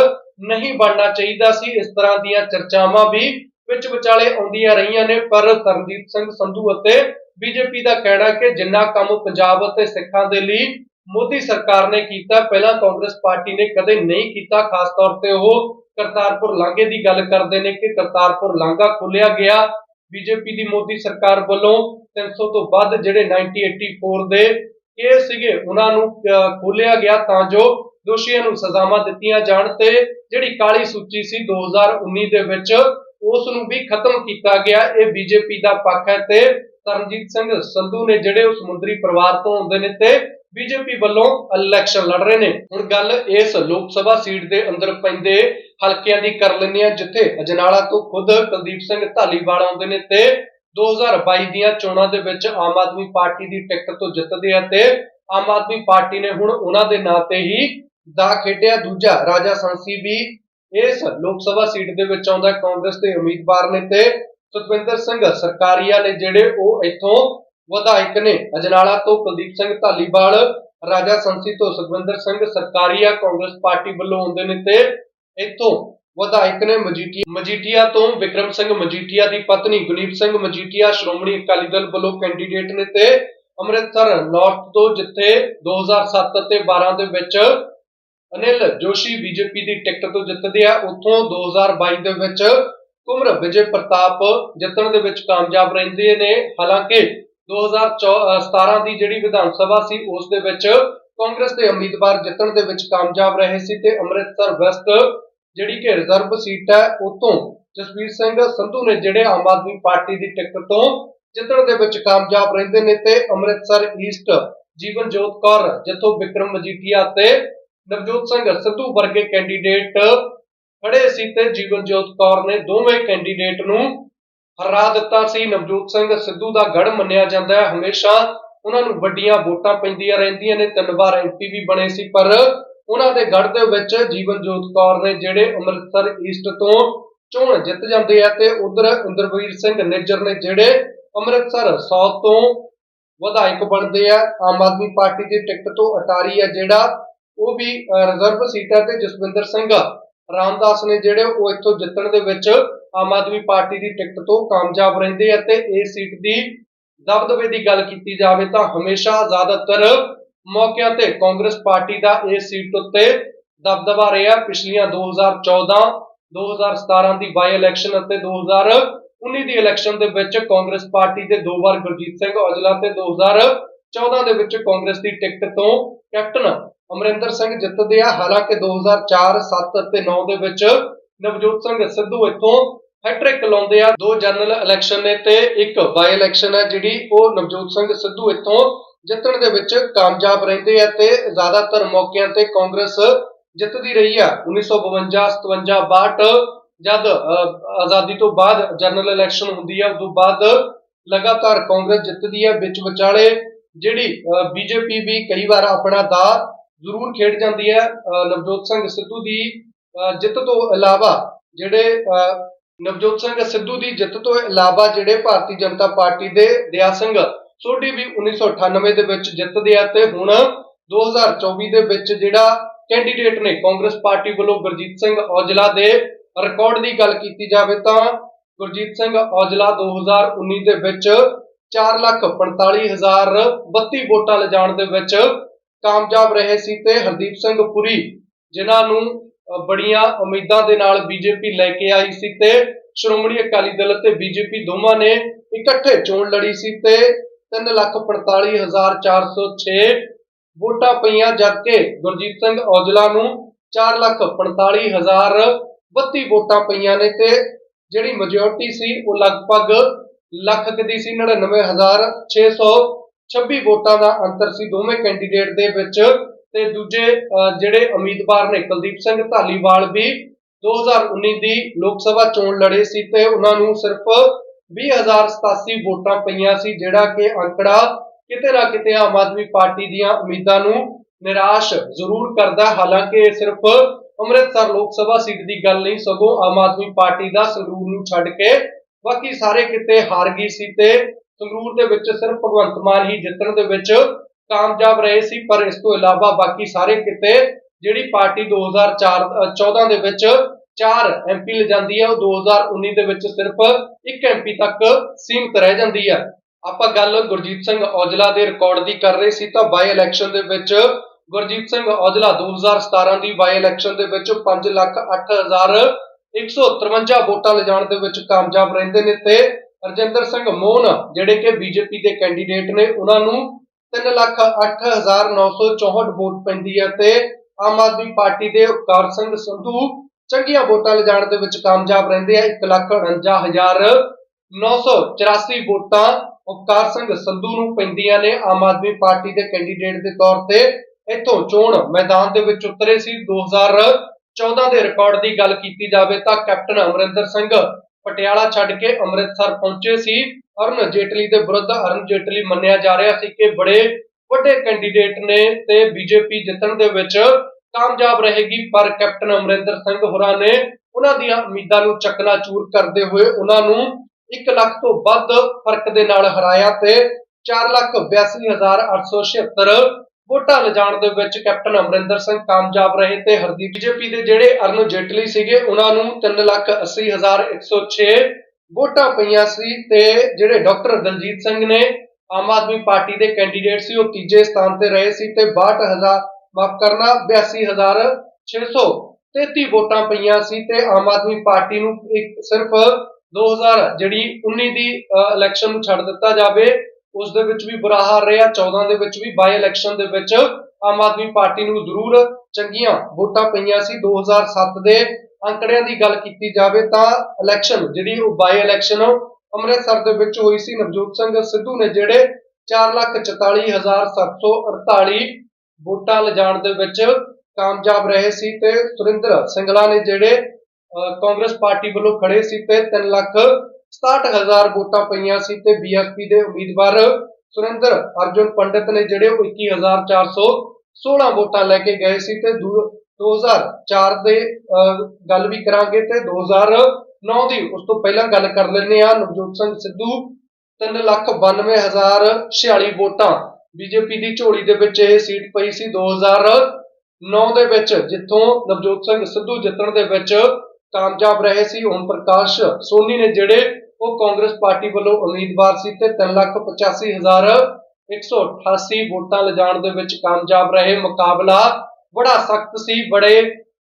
ਨਹੀਂ ਬਣਨਾ ਚਾਹੀਦਾ ਸੀ। ਇਸ ਤਰ੍ਹਾਂ ਦੀਆਂ ਚਰਚਾਵਾਂ ਵੀ ਵਿੱਚ ਵਿਚਾਲੇ ਆਉਂਦੀਆਂ ਰਹੀਆਂ ਨੇ, ਪਰ ਤਰਨਜੀਤ ਸਿੰਘ ਸੰਧੂ ਅਤੇ ਬੀਜੇਪੀ ਦਾ ਕਹਿਣਾ ਕਿ ਜਿੰਨਾ ਕੰਮ ਪੰਜਾਬ ਅਤੇ ਸਿੱਖਾਂ ਦੇ ਲਈ ਮੋਦੀ ਸਰਕਾਰ ਨੇ ਕੀਤਾ, ਪਹਿਲਾਂ ਕਾਂਗਰਸ ਪਾਰਟੀ ਨੇ ਕਦੇ ਨਹੀਂ ਕੀਤਾ। ਖਾਸ ਤੌਰ ਤੇ ਉਹ ਕਰਤਾਰਪੁਰ ਲਾਂਘੇ ਦੀ ਗੱਲ ਕਰਦੇ ਨੇ ਕਿ ਕਰਤਾਰਪੁਰ ਲਾਂਘਾ ਖੋਲਿਆ ਗਿਆ। ਬੀਜੇਪੀ ਦੀ ਮੋਦੀ ਸਰਕਾਰ ਵੱਲੋਂ 300 ਤੋਂ ਵੱਧ ਜਿਹੜੇ 1984 ਦੇ ਕੇਸ ਸੀਗੇ, ਉਹਨਾਂ ਨੂੰ ਖੋਲਿਆ ਗਿਆ ਤਾਂ ਜੋ ਦੋਸ਼ੀਆਂ ਨੂੰ ਸਜ਼ਾਵਾਂ ਦਿੱਤੀਆਂ ਜਾਣ ਤੇ ਜਿਹੜੀ ਕਾਲੀ ਸੂਚੀ ਸੀ 2019 ਦੇ ਵਿੱਚ ਉਸ ਨੂੰ ਵੀ ਖਤਮ ਕੀਤਾ ਗਿਆ। ਇਹ ਬੀਜੇਪੀ ਦਾ ਪੱਖ ਹੈ ਤੇ ਤਰਨਜੀਤ ਸਿੰਘ ਸੰਧੂ ਨੇ ਜਿਹੜੇ ਉਹ ਸਮੁੰਦਰੀ ਪਰਿਵਾਰ ਤੋਂ ਆਉਂਦੇ ਨੇ ਤੇ ਬੀਜੇਪੀ ਵੱਲੋਂ ਇਲੈਕਸ਼ਨ ਲੜ ਰਹੇ ਨੇ। ਹੁਣ ਗੱਲ ਇਸ ਲੋਕ ਸਭਾ ਸੀਟ ਦੇ ਅੰਦਰ ਪੈਂਦੇ ਹਲਕਿਆਂ ਦੀ ਕਰ ਲੈਂਦੇ ਆ ਜਿੱਥੇ ਅਜਨਾਲਾ ਤੋਂ ਖੁਦ ਕੁਲਦੀਪ ਸਿੰਘ ਢਾਲੀਵਾਲ ਆਉਂਦੇ ਨੇ ਤੇ 2022 ਦੀਆਂ ਚੋਣਾਂ ਦੇ ਵਿੱਚ ਆਮ ਆਦਮੀ ਪਾਰਟੀ ਦੀ ਟਿਕਟ ਤੋਂ ਜਿੱਤਦੇ ਆ ਤੇ ਆਮ ਆਦਮੀ ਪਾਰਟੀ ਨੇ ਹੁਣ ਉਹਨਾਂ ਦੇ ਨਾਂ ਤੇ ਹੀ ਦਾ ਖੇਡਿਆ। ਦੂਜਾ ਰਾਜਾ ਸੰਸੀ ਵੀ ਇਸ ਲੋਕ ਸਭਾ ਸੀਟ ਦੇ ਵਿੱਚ ਆਉਂਦਾ। ਕਾਂਗਰਸ ਦੇ ਉਮੀਦਵਾਰ ਨੇ ਤੇ ਸੁਖਵਿੰਦਰ ਸਿੰਘ ਸਰਕਾਰੀਆ ਨੇ ਜਿਹੜੇ ਉਹ ਇੱਥੋਂ ਵਿਧਾਇਕ ਨੇ, ਅਜਨਾਲਾ ਤੋਂ ਕੁਲਦੀਪ ਸਿੰਘ ਢਾਲੀਵਾਲ ਰਾਜਾ ਸੰਸੀ ਤੋਂ ਸੁਖਵਿੰਦਰ ਸਿੰਘ ਸਰਕਾਰੀਆ ਕਾਂਗਰਸ ਪਾਰਟੀ ਵੱਲੋਂ ਆਉਂਦੇ ਨੇ ਤੇ ਇੱਥੋਂ ਵਿਧਾਇਕ ਨੇ ਮਜੀਠੀਆ ਮਜੀਠੀਆ ਤੋਂ ਵਿਕਰਮ ਸਿੰਘ ਮਜੀਠੀਆ ਦੀ ਪਤਨੀ ਗੁਨੀਤ ਸਿੰਘ ਮਜੀਠੀਆ, ਸ਼੍ਰੋਮਣੀ ਅਕਾਲੀ ਦਲ ਵੱਲੋਂ ਕੈਂਡੀਡੇਟ ਨੇ ਤੇ ਅੰਮ੍ਰਿਤਸਰ ਨਾਰਥ ਤੋਂ ਜਿੱਥੇ 2007 ਅਤੇ 12 ਦੇ ਵਿੱਚ ਅਨਿਲ ਜੋਸ਼ੀ ਬੀਜੇਪੀ ਦੀ ਟਿਕਟ ਤੋਂ ਜਿੱਤਦੇ ਆ, ਉੱਥੋਂ 2022 ਦੇ ਵਿੱਚ ਕੁਮਰ ਵਿਜੇ ਪ੍ਰਤਾਪ ਜਿੱਤਣ ਦੇ ਵਿੱਚ ਕਾਮਯਾਬ ਰਹਿੰਦੇ ਨੇ। ਹਾਲਾਂਕਿ 2017 ਦੀ ਜਿਹੜੀ ਵਿਧਾਨ ਸਭਾ ਸੀ, ਉਸ ਦੇ ਵਿੱਚ ਕਾਂਗਰਸ ਦੇ ਉਮੀਦਵਾਰ ਜਿੱਤਣ ਦੇ ਵਿੱਚ ਕਾਮਯਾਬ ਰਹੇ ਸੀ ਤੇ ਅੰਮ੍ਰਿਤਸਰ ਵੈਸਟ ਜਿਹੜੀ ਕਿ ਰਿਜ਼ਰਵ ਸੀਟ ਹੈ ਉਤੋਂ ਜਸਵੀਰ ਸਿੰਘ ਸੰਧੂ ਨੇ ਜਿਹੜੇ ਆਮ ਆਦਮੀ ਪਾਰਟੀ ਦੀ ਟਿਕਟ ਤੋਂ ਜਿੱਤਣ ਦੇ ਵਿੱਚ ਕਾਮਯਾਬ ਰਹਿੰਦੇ ਨੇ ਤੇ ਅੰਮ੍ਰਿਤਸਰ ਈਸਟ ਜੀਵਨ ਜੋਤ ਕੌਰ, ਜਿੱਥੋਂ ਵਿਕਰਮ ਮਜੀਠੀਆ ਤੇ ਨਵਜੋਤ ਸਿੰਘ ਸਿੱਧੂ ਵਰਗੇ ਕੈਂਡੀਡੇਟ ਖੜੇ ਸੀ ਤੇ ਜੀਵਨ ਜੋਤ ਕੌਰ ਨੇ ਦੋਵੇਂ ਕੈਂਡੀਡੇਟ ਨੂੰ ਹਰਾ ਦਿੱਤਾ ਸੀ। ਨਵਜੋਤ ਸਿੰਘ ਸਿੱਧੂ ਦਾ ਗੜ ਮੰਨਿਆ ਜਾਂਦਾ ਹੈ। ਹਮੇਸ਼ਾ ਉਹਨਾਂ ਨੂੰ ਵੱਡੀਆਂ ਵੋਟਾਂ ਪੈਂਦੀਆਂ ਰਹਿੰਦੀਆਂ ਨੇ। ਤਿੰਨ ਵਾਰ ਐਮਪੀ ਵੀ ਬਣੇ ਸੀ, ਪਰ ਉਹਨਾਂ ਦੇ ਗੜ ਦੇ ਵਿੱਚ ਜੀਵਨ ਜੋਤ ਕੌਰ ਨੇ ਜਿਹੜੇ ਅੰਮ੍ਰਿਤਸਰ ਈਸਟ ਤੋਂ ਚੋਣ ਜਿੱਤ ਜਾਂਦੇ ਆ ਤੇ ਉਧਰ ਇੰਦਰਵੀਰ ਸਿੰਘ ਨਿੱਜਰ ਨੇ ਜਿਹੜੇ ਅੰਮ੍ਰਿਤਸਰ ਸਾਊਥ ਤੋਂ ਵਿਧਾਇਕ ਬਣਦੇ ਆ, ਆਮ ਆਦਮੀ ਪਾਰਟੀ ਦੀ ਟਿਕਟ ਤੋਂ ਅਟਾਰੀ ਆ ਜਿਹੜਾ, ਉਹ ਵੀ ਰਿਜ਼ਰਵ ਸੀਟ ਹੈ ਤੇ ਜਸਵਿੰਦਰ ਸਿੰਘ ਰਾਮਦਾਸ ਨੇ ਜਿਹੜੇ ਉਹ ਇੱਥੋਂ ਜਿੱਤਣ ਦੇ ਵਿੱਚ ਆਮ ਆਦਮੀ ਪਾਰਟੀ ਦੀ ਟਿਕਟ ਤੋਂ ਕਾਮਯਾਬ ਰਹਿੰਦੇ ਆ ਤੇ ਇਸ ਸੀਟ ਦੀ ਦਬਦਬੇ ਦੀ ਗੱਲ ਕੀਤੀ ਜਾਵੇ ਤਾਂ ਹਮੇਸ਼ਾ ਜ਼ਿਆਦਾਤਰ ਮੌਕਿਆਂ ਤੇ ਕਾਂਗਰਸ ਪਾਰਟੀ ਦਾ ਇਸ ਸੀਟ ਉੱਤੇ ਦਬਦਬਾ ਰਿਹਾ। ਪਿਛਲੀਆਂ 2014 2017 ਦੀ ਬਾਈ ਇਲੈਕਸ਼ਨ ਅਤੇ 2019 ਦੀ ਇਲੈਕਸ਼ਨ ਦੇ ਵਿੱਚ ਕਾਂਗਰਸ ਪਾਰਟੀ ਦੇ ਦੋ ਵਾਰ ਗੁਰਜੀਤ ਸਿੰਘ ਔਜਲਾ ਤੇ 2014 ਦੇ ਵਿੱਚ ਕਾਂਗਰਸ ਦੀ ਟਿਕਟ ਤੋਂ ਕੈਪਟਨ ਅਮਰਿੰਦਰ ਸਿੰਘ ਜਿੱਤਦੇ ਆ। ਹਾਲਾਂਕਿ 2004 7 ਅਤੇ 9 ਦੇ ਵਿੱਚ ਨਵਜੋਤ ਸਿੰਘ ਸਿੱਧੂ ਇੱਥੋਂ ਹੈਟ੍ਰਿਕ ਲਾਉਂਦੇ ਆ ਦੋ ਜਨਰਲ ਇਲੈਕਸ਼ਨ ਨੇ ਤੇ ਇੱਕ ਬਾਈ ਇਲੈਕਸ਼ਨ ਹੈ ਜਿਹੜੀ ਉਹ ਨਵਜੋਤ ਸਿੰਘ ਸਿੱਧੂ ਇੱਥੋਂ ਜਿੱਤਣ ਦੇ ਵਿੱਚ ਕਾਮਯਾਬ ਰਹਿੰਦੇ ਆ ਤੇ ਜ਼ਿਆਦਾਤਰ ਮੌਕਿਆਂ ਤੇ ਕਾਂਗਰਸ ਜਿੱਤਦੀ ਰਹੀ ਆ। 1952 57 62 ਜਦ ਆਜ਼ਾਦੀ ਤੋਂ ਬਾਅਦ ਜਨਰਲ ਇਲੈਕਸ਼ਨ ਹੁੰਦੀ ਆ ਉਸ ਤੋਂ ਬਾਅਦ ਲਗਾਤਾਰ ਕਾਂਗਰਸ ਜਿੱਤਦੀ ਆ। ਵਿੱਚ ਵਿਚਾਲੇ ਜਿਹੜੀ ਬੀਜੇਪੀ ਵੀ ਕਈ ਵਾਰ ਆਪਣਾ ਦਾ ਜ਼ਰੂਰ ਖੇਡ ਜਾਂਦੀ ਹੈ ਨਵਜੋਤ ਸਿੰਘ ਸਿੱਧੂ ਦੀ ਜਿੱਤ ਤੋਂ ਇਲਾਵਾ ਜਿਹੜੇ ਅਹ, ਨਵਜੋਤ ਸਿੰਘ ਸਿੱਧੂ ਦੀ ਜਿੱਤ ਤੋਂ ਇਲਾਵਾ ਜਿਹੜੇ ਭਾਰਤੀ ਜਨਤਾ ਪਾਰਟੀ ਦੇ ਦਿਆ ਸਿੰਘ ਸੋਢੀ ਵੀ 1998 ਦੇ ਵਿੱਚ ਜਿੱਤਦੇ ਆ ਤੇ ਹੁਣ 2024 ਦੇ ਵਿੱਚ ਜਿਹੜਾ ਕੈਂਡੀਡੇਟ ਨੇ ਕਾਂਗਰਸ ਪਾਰਟੀ ਵੱਲੋਂ ਗੁਰਜੀਤ ਸਿੰਘ ਔਜਲਾ ਦੇ ਰਿਕਾਰਡ ਦੀ ਗੱਲ ਕੀਤੀ ਜਾਵੇ ਤਾਂ ਗੁਰਜੀਤ ਸਿੰਘ ਔਜਲਾ 2019 ਦੇ ਵਿੱਚ 445032 ਵੋਟਾਂ ਲਿਜਾਣ ਦੇ ਵਿੱਚ ਕਾਮਯਾਬ ਰਹੇ ਸੀ ਤੇ ਹਰਦੀਪ ਸਿੰਘ ਪੁਰੀ, ਜਿਨ੍ਹਾਂ ਨੂੰ ਬੜੀਆਂ ਉਮੀਦਾਂ ਦੇ ਨਾਲ ਬੀਜੇਪੀ ਲੈ ਕੇ ਆਈ ਸੀ ਤੇ ਸ਼੍ਰੋਮਣੀ ਅਕਾਲੀ ਦਲ ਤੇ ਬੀਜੇਪੀ ਦੋਵਾਂ ਨੇ ਇਕੱਠੇ ਚੋਣ ਲੜੀ ਸੀ ਤੇ 345406 ਵੋਟਾਂ ਪਈਆਂ ਜਦਕਿ ਗੁਰਜੀਤ ਸਿੰਘ ਔਜਲਾ ਨੂੰ 445032 ਵੋਟਾਂ ਪਈਆਂ ਨੇ ਤੇ ਜਿਹੜੀ ਮੈਜੋਰਟੀ ਸੀ ਉਹ ਲਗਭਗ ਲੱਖ ਕੁ ਦੀ ਸੀ 99626 ਵੋਟਾਂ ਦਾ ਅੰਤਰ ਸੀ। ਦੋਵੇਂ ਕੈਂਡੀਡੇਟ ਦੇ ਵਿੱਚ ਤੇ ਦੂਜੇ ਅਹ, ਜਿਹੜੇ ਉਮੀਦਵਾਰ ਨੇ ਕੁਲਦੀਪ ਸਿੰਘ ਢਾਲੀਵਾਲ ਵੀ 2019 ਦੀ ਲੋਕ ਸਭਾ ਚੋਣ ਲੜੇ ਸੀ ਤੇ ਉਹਨਾਂ ਨੂੰ ਸਿਰਫ 20087 ਵੋਟਾਂ ਪਈਆਂ ਸੀ ਜਿਹੜਾ ਕਿ ਅੰਕੜਾ ਕਿਤੇ ਨਾ ਕਿਤੇ ਆਮ ਆਦਮੀ ਪਾਰਟੀ ਦੀਆਂ ਉਮੀਦਾਂ ਨੂੰ ਨਿਰਾਸ਼ ਜ਼ਰੂਰ ਕਰਦਾ ਹਾਲਾਂਕਿ ਇਹ ਸਿਰਫ ਅੰਮ੍ਰਿਤਸਰ ਲੋਕ ਸਭਾ ਸੀਟ ਦੀ ਗੱਲ ਨਹੀਂ ਸਗੋਂ ਆਮ ਆਦਮੀ ਪਾਰਟੀ ਦਾ ਸੰਗਰੂਰ ਨੂੰ ਛੱਡ ਕੇ ਬਾਕੀ ਸਾਰੇ ਕਿਤੇ ਹਾਰ ਗਈ ਸੀ ਤੇ ਸੰਗਰੂਰ ਦੇ ਵਿੱਚ ਸਿਰਫ ਭਗਵੰਤ ਮਾਨ ਹੀ ਜਿੱਤਣ ਦੇ ਵਿੱਚ ਕਾਮਯਾਬ ਰਹੇ ਸੀ ਪਰ ਇਸ ਤੋਂ ਇਲਾਵਾ ਬਾਕੀ ਸਾਰੇ ਕਿਤੇ ਜਿਹੜੀ ਪਾਰਟੀ 2004 ਅ, 14 ਦੇ ਵਿੱਚ 4 ਐਮਪੀ ਲਿਜਾਂਦੀ ਹੈ ਉਹ 2019 ਦੇ ਵਿੱਚ ਸਿਰਫ 1 ਐਮਪੀ ਤੱਕ ਸੀਮਿਤ ਰਹਿ ਜਾਂਦੀ ਹੈ। ਆਪਾਂ ਗੱਲ ਗੁਰਜੀਤ ਸਿੰਘ ਔਜਲਾ ਦੇ ਰਿਕਾਰਡ ਦੀ ਕਰ ਰਹੇ ਸੀ ਤਾਂ ਬਾਈ ਇਲੈਕਸ਼ਨ ਦੇ ਵਿੱਚ ਗੁਰਜੀਤ ਸਿੰਘ ਔਜਲਾ 2017 ਦੀ ਬਾਈ ਇਲੈਕਸ਼ਨ ਦੇ ਵਿੱਚ 5 ਲੱਖ 8153 ਵੋਟਾਂ ਲਿਜਾਣ ਦੇ ਵਿੱਚ ਕਾਮਯਾਬ ਰਹਿੰਦੇ ਨੇ ਤੇ ਰਜਿੰਦਰ ਸਿੰਘ ਮੋਹਨ ਜਿਹੜੇ ਕਿ ਬੀਜੇਪੀ ਦੇ ਕੈਂਡੀਡੇਟ ਨੇ ਉਹਨਾਂ ਨੂੰ 3 ਲੱਖ 8964 ਵੋਟ ਪੈਂਦੀ ਹੈ ਤੇ ਆਮ ਆਦਮੀ ਪਾਰਟੀ ਦੇ ਉਪਕਾਰ ਸਿੰਘ ਸੰਧੂ ਚੰਗੀਆਂ ਵੋਟਾਂ ਲਿਜਾਣ ਦੇ ਵਿੱਚ ਕਾਮਯਾਬ ਰਹਿੰਦੇ ਆ। 1 ਲੱਖ 984 ਵੋਟਾਂ ਉਪਕਾਰ ਸਿੰਘ ਸੰਧੂ ਨੂੰ ਪੈਂਦੀਆਂ ਨੇ। ਆਮ ਆਦਮੀ ਪਾਰਟੀ ਦੇ ਕੈਂਡੀਡੇਟ ਦੇ ਤੌਰ ਤੇ ਇੱਥੋਂ ਚੋਣ ਮੈਦਾਨ ਦੇ ਵਿੱਚ ਉਤਰੇ ਸੀ। 2014 ਦੇ ਰਿਕਾਰਡ ਦੀ ਗੱਲ ਕੀਤੀ ਜਾਵੇ ਤਾਂ ਕੈਪਟਨ ਅਮਰਿੰਦਰ ਸਿੰਘ ਪਟਿਆਲਾ ਛੱਡ ਕੇ ਅੰਮ੍ਰਿਤਸਰ ਪਹੁੰਚੇ ਸੀ। ਅਰੁਣ ਜੇਟਲੀ ਦੇ ਵਿਰੁੱਧ ਅਰੁਣ ਜੇਟਲੀ ਮੰਨਿਆ ਜਾ ਰਿਹਾ ਸੀ ਕਿ ਬੜੇ ਵੱਡੇ ਕੈਂਡੀਡੇਟ ਨੇ ਤੇ ਬੀਜੇਪੀ ਜਿੱਤਣ ਦੇ ਵਿੱਚ ਕਾਮਯਾਬ ਰਹੇਗੀ, ਪਰ ਕੈਪਟਨ ਅਮਰਿੰਦਰ ਸਿੰਘ ਹੋਰਾਂ ਨੇ ਉਹਨਾਂ ਦੀਆਂ ਉਮੀਦਾਂ ਨੂੰ ਚੱਕਣਾ ਚੂਰ ਕਰਦੇ ਹੋਏ ਉਹਨਾਂ ਨੂੰ 1 ਲੱਖ ਤੋਂ ਵੱਧ ਫ਼ਰਕ ਦੇ ਨਾਲ ਹਰਾਇਆ ਤੇ 482876 ਵੋਟਾਂ ਲਿਜਾਣ ਦੇ ਵਿੱਚ ਕੈਪਟਨ ਅਮਰਿੰਦਰ ਸਿੰਘ ਕਾਮਯਾਬ ਰਹੇ ਤੇ ਹਰਦੀਪ ਬੀਜੇਪੀ ਦੇ ਜਿਹੜੇ ਅਰੁਣ ਜੇਟਲੀ ਸੀਗੇ, ਉਹਨਾਂ ਨੂੰ 380106 ਵੋਟਾਂ ਪਈਆਂ ਸੀ ਤੇ ਜਿਹੜੇ ਡਾਕਟਰ ਦਲਜੀਤ ਸਿੰਘ ਨੇ ਆਮ ਆਦਮੀ ਪਾਰਟੀ ਦੇ ਕੈਂਡੀਡੇਟ ਸੀ, ਉਹ ਤੀਜੇ ਸਥਾਨ ਤੇ ਰਹੇ ਸੀ ਤੇ 62000 ਮਾਫ ਕਰਨਾ 82633 ਵੋਟਾਂ ਪਈਆਂ ਸੀ ਤੇ ਆਮ ਆਦਮੀ ਪਾਰਟੀ ਨੂੰ ਇੱਕ ਸਿਰਫ 2000 ਜਿਹੜੀ 19 ਦੀ ਇਲੈਕਸ਼ਨ ਨੂੰ ਛੱਡ ਦਿੱਤਾ ਜਾਵੇ, ਉਸ ਦੇ ਵਿੱਚ ਵੀ ਬੁਰਾ ਹਾਲ ਰਿਹਾ 14 ਦੇ ਵਿੱਚ ਵੀ ਬਾਈ ਇਲੈਕਸ਼ਨ ਦੇ ਵਿੱਚ ਆਮ ਆਦਮੀ ਪਾਰਟੀ ਨੂੰ ਜ਼ਰੂਰ ਚੰਗੀਆਂ ਵੋਟਾਂ ਪਈਆਂ ਸੀ 2007 ਦੇ ਅੰਕੜਿਆਂ ਦੀ ਗੱਲ ਕੀਤੀ ਜਾਵੇ ਤਾਂ ਇਲੈਕਸ਼ਨ ਜਿਹੜੀ ਉਹ ਬਾਈ ਇਲੈਕਸ਼ਨ ਅੰਮ੍ਰਿਤਸਰ ਦੇ ਵਿੱਚ ਹੋਈ ਸੀ ਨਵਜੋਤ ਸਿੰਘ ਸਿੱਧੂ ਨੇ ਜਿਹੜੇ 444748 ਵੋਟਾਂ ਲਿਜਾਣ ਦੇ ਵਿੱਚ ਕਾਮਯਾਬ ਰਹੇ ਸੀ ਤੇ ਸੁਰਿੰਦਰ ਸਿੰਗਲਾ ਨੇ ਜਿਹੜੇ ਅਹ, ਕਾਂਗਰਸ ਪਾਰਟੀ ਵੱਲੋਂ ਖੜੇ ਸੀ ਤੇ 3 ਲੱਖ 67000 ਵੋਟਾਂ ਪਈਆਂ ਸੀ ਤੇ ਬੀਐਸਪੀ ਦੇ ਉਮੀਦਵਾਰ ਸੁਰਿੰਦਰ ਅਰਜੁਨ ਪੰਡਿਤ ਨੇ ਜਿਹੜੇ ਉਹ 21416 ਵੋਟਾਂ ਲੈ ਕੇ ਗਏ ਸੀ ਤੇ ਦੂ- 2004 ਦੇ ਅਹ, ਗੱਲ ਵੀ ਕਰਾਂਗੇ ਤੇ 2009 ਦੀ। ਉਸ ਤੋਂ ਪਹਿਲਾਂ ਗੱਲ ਕਰ ਲੈਂਦੇ ਆ ਨਵਜੋਤ ਸਿੰਘ ਸਿੱਧੂ 392046 ਵੋਟਾਂ। ਬੀਜੇਪੀ ਦੀ ਝੋਲੀ ਦੇ ਵਿੱਚ ਇਹ ਸੀਟ ਪਈ ਸੀ 2009 ਦੇ ਵਿੱਚ ਜਿੱਥੋਂ ਨਵਜੋਤ ਸਿੰਘ ਸਿੱਧੂ ਜਿੱਤਣ ਦੇ ਵਿੱਚ ਕਾਮਯਾਬ ਰਹੇ ਸੀ। ਓਮ ਪ੍ਰਕਾਸ਼ ਸੋਨੀ ਨੇ ਜਿਹੜੇ ਉਹ ਕਾਂਗਰਸ ਪਾਰਟੀ ਵੱਲੋਂ ਉਮੀਦਵਾਰ ਸੀ ਤੇ 385188 ਵੋਟਾਂ ਲਿਜਾਣ ਦੇ ਵਿੱਚ ਕਾਮਯਾਬ ਰਹੇ। ਮੁਕਾਬਲਾ ਬੜਾ ਸਖਤ ਸੀ, ਬੜੇ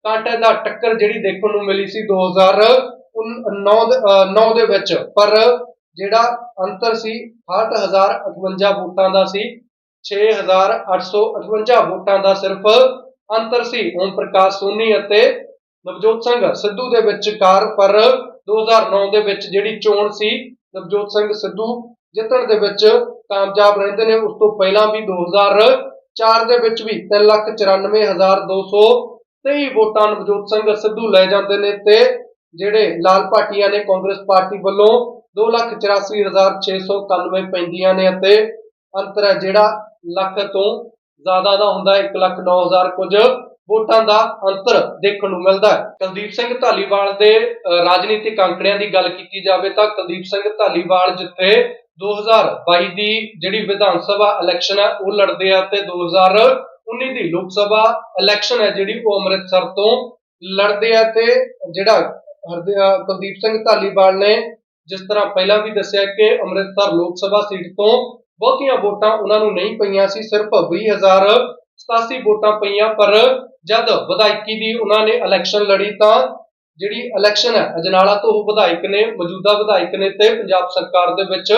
ਕਾਂਟੇ ਦਾ ਟੱਕਰ ਜਿਹੜੀ ਦੇਖਣ ਨੂੰ ਮਿਲੀ ਸੀ 2009 ਦੇ ਵਿੱਚ। ਪਰ ਜਿਹੜਾ ਅੰਤਰ ਸੀ 68058 ਵੋਟਾਂ ਦਾ ਸੀ 6858 ਵੋਟਾਂ ਦਾ ਸਿਰਫ ਅੰਤਰ ਸੀ, ਓਮ ਪ੍ਰਕਾਸ਼ ਸੋਨੀ ਅਤੇ ਨਵਜੋਤ ਸਿੰਘ ਸਿੱਧੂ ਦੇ ਵਿਚਕਾਰ। ਪਰ 2009 ਦੇ ਵਿੱਚ ਜਿਹੜੀ ਚੋਣ ਸੀ, ਨਵਜੋਤ ਸਿੰਘ ਸਿੱਧੂ ਜਿੱਤਣ ਦੇ ਵਿੱਚ ਕਾਮਯਾਬ ਰਹਿੰਦੇ ਨੇ। ਉਸ ਤੋਂ ਪਹਿਲਾਂ ਵੀ 2004 ਦੇ ਵਿੱਚ ਵੀ 394223 ਵੋਟਾਂ ਨਵਜੋਤ ਸਿੰਘ ਸਿੱਧੂ ਲੈ ਜਾਂਦੇ ਨੇ ਤੇ ਜਿਹੜੇ ਲਾਲ ਪਾਟੀਆਂ ਨੇ ਕਾਂਗਰਸ ਪਾਰਟੀ ਵੱਲੋਂ 284691 ਪੈਂਦੀਆਂ ਨੇ ਅਤੇ ਅੰਤਰ ਹੈ ਜਿਹੜਾ ਲੱਖ ਤੋਂ ਜ਼ਿਆਦਾ ਦਾ ਹੁੰਦਾ 1 ਲੱਖ 9000 ਕੁਝ ਵੋਟਾਂ ਦਾ ਅੰਤਰ ਦੇਖਣ ਨੂੰ ਮਿਲਦਾ ਹੈ। ਕੁਲਦੀਪ ਸਿੰਘ ਢਾਲੀਵਾਲ ਦੇ ਰਾਜਨੀਤਿਕ ਅੰਕੜਿਆਂ ਦੀ ਗੱਲ ਕੀਤੀ ਜਾਵੇ ਤਾਂ ਕੁਲਦੀਪ ਸਿੰਘ ਢਾਲੀਵਾਲ ਜਿੱਥੇ 2022 ਦੀ ਜਿਹੜੀ ਵਿਧਾਨ ਸਭਾ ਇਲੈਕਸ਼ਨ ਹੈ, ਉਹ ਲੜਦੇ ਆ ਤੇ 2019 ਦੀ ਲੋਕ ਸਭਾ ਇਲੈਕਸ਼ਨ ਹੈ ਜਿਹੜੀ, ਉਹ ਅੰਮ੍ਰਿਤਸਰ ਤੋਂ ਲੜਦੇ ਆ ਤੇ ਜਿਹੜਾ ਹਰਦੇ- ਕੁਲਦੀਪ ਸਿੰਘ ਧਾਲੀਵਾਲ ਨੇ ਜਿਸ ਤਰ੍ਹਾਂ ਪਹਿਲਾਂ ਵੀ ਦੱਸਿਆ ਕਿ ਅੰਮ੍ਰਿਤਸਰ ਲੋਕ ਸਭਾ ਸੀਟ ਤੋਂ ਬਹੁਤੀਆਂ ਵੋਟਾਂ ਉਹਨਾਂ ਨੂੰ ਨਹੀਂ ਪਈਆਂ ਸੀ, ਸਿਰਫ 20087 ਵੋਟਾਂ ਪਈਆਂ, ਪਰ ਜਦ ਵਿਧਾਇਕੀ ਦੀ ਉਹਨਾਂ ਨੇ ਇਲੈਕਸ਼ਨ ਲੜੀ ਤਾਂ ਜਿਹੜੀ ਇਲੈਕਸ਼ਨ ਹੈ, ਅਜਨਾਲਾ ਤੋਂ ਉਹ ਵਿਧਾਇਕ ਨੇ, ਮੌਜੂਦਾ ਵਿਧਾਇਕ ਨੇ ਤੇ ਪੰਜਾਬ ਸਰਕਾਰ ਦੇ ਵਿੱਚ